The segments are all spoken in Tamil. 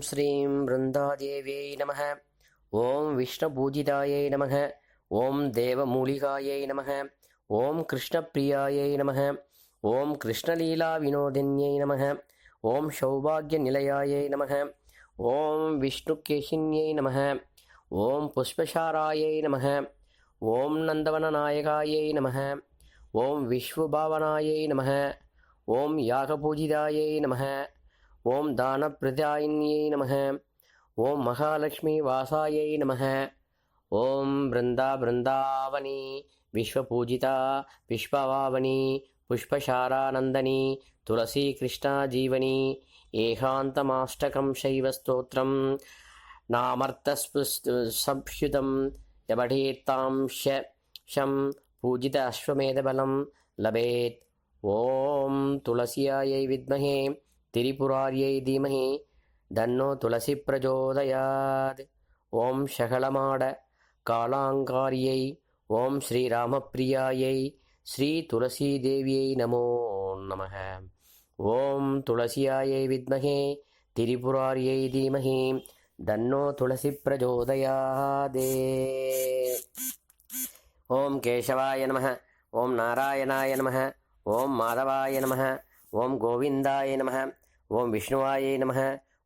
ஸ்ரீம் பிருந்தாதேவியை நமக ஓம் விஷ்ணுபூஜிதாயை நமக ஓம் தேவமூலிகாயை நமக ஓம் கிருஷ்ணப்பிரியாயை நமக ஓம் கிருஷ்ணலீலா வினோதின்யை நமக ஓம் சௌபாகிய நிலையாயை நமக ஓம் விஷ்ணுகேஷின்யை நமக ஓம் புஷ்பசாராயை நமக ஓம் நந்தவனநாயகாயை நமக ஓம் விஸ்வபாவனாயை நமக ஓம் யாகபூஜிதாயை நமக ஓம் தானப்பிரதாயின்யை நமக. ஓம் மகாலட்சுமி வாசாயை நமக. ஓம் பிருந்தா பிருந்தாவனி விஸ்வபூஜிதா விஸ்வவாவனி புஷ்பசாரானந்தனி துளசி கிருஷ்ணா ஜீவனி ஏகாந்தமாஷ்டகம் சைவஸ்தோத்திரம் நாமர்த்தஸ்புஸ்யுதம் யபடேத்தாம் ஷ ஷம் பூஜித அஸ்வமேதபலம் லபேத். ஓம் துளசியாயை வித்மஹே திரிபுராரியை தீமஹி தன்னோ துளசி பிரஜோதயாத் ஓம் ஷகலமாட காலாங்காரியை ஓம் ஸ்ரீராமப்பிரியாயை ஸ்ரீ துளசி தேவியை நமோ நம ஓம் துளசியாயை வித்மகே திரிபுராரியை தீமஹி தன்னோ துளசி பிரஜோதயாதே ஓம் கேசவாய நம ஓம் நாராயணாய நம ஓம் மாதவாய நம ஓம் கோவிந்தாய நம ஓம் விஷ்ணுவாயை நமः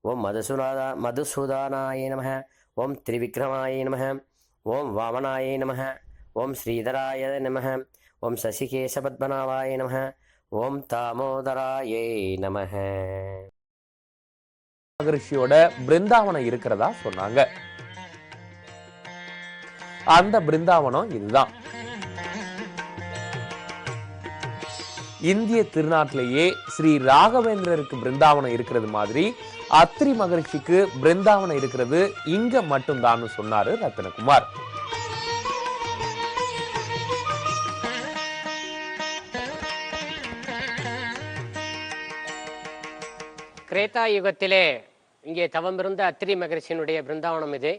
ஓம் மதுசூதா மதுசூதானாயை நமக ஓம் திரிவிக்ரமாயை நமः ஓம் வாமனாயை நமக ஓம் ஸ்ரீதராய நம ஓம் சசிகேசபத்மநாபாய நம ஓம் தாமோதராயை நம மகரிஷியோட பிருந்தாவனம் இருக்கிறதா சொன்னாங்க. அந்த பிருந்தாவனம் இதுதான். இந்திய திருநாட்டிலேயே ஸ்ரீ ராகவேந்திரருக்கு பிருந்தாவனம் இருக்கிறது மாதிரி அத்திரி மகரிஷிக்கு பிருந்தாவனம் இருக்கிறது இங்க மட்டும்தான் சொன்னாரு ரத்னகுமார் கிரேத்தா யுகத்திலே இங்கே தவமிருந்த அத்திரி மகரிஷியினுடைய பிருந்தாவனம் இது.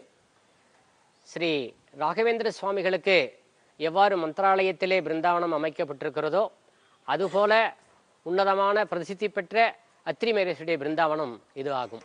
ஸ்ரீ ராகவேந்திர சுவாமிகளுக்கு எவ்வாறு மந்திராலயத்திலே பிருந்தாவனம் அமைக்கப்பட்டிருக்கிறதோ அதுபோல உன்னதமான பிரசித்தி பெற்ற அத்திரி மகரிஷியுடைய பிருந்தாவனம் இது ஆகும்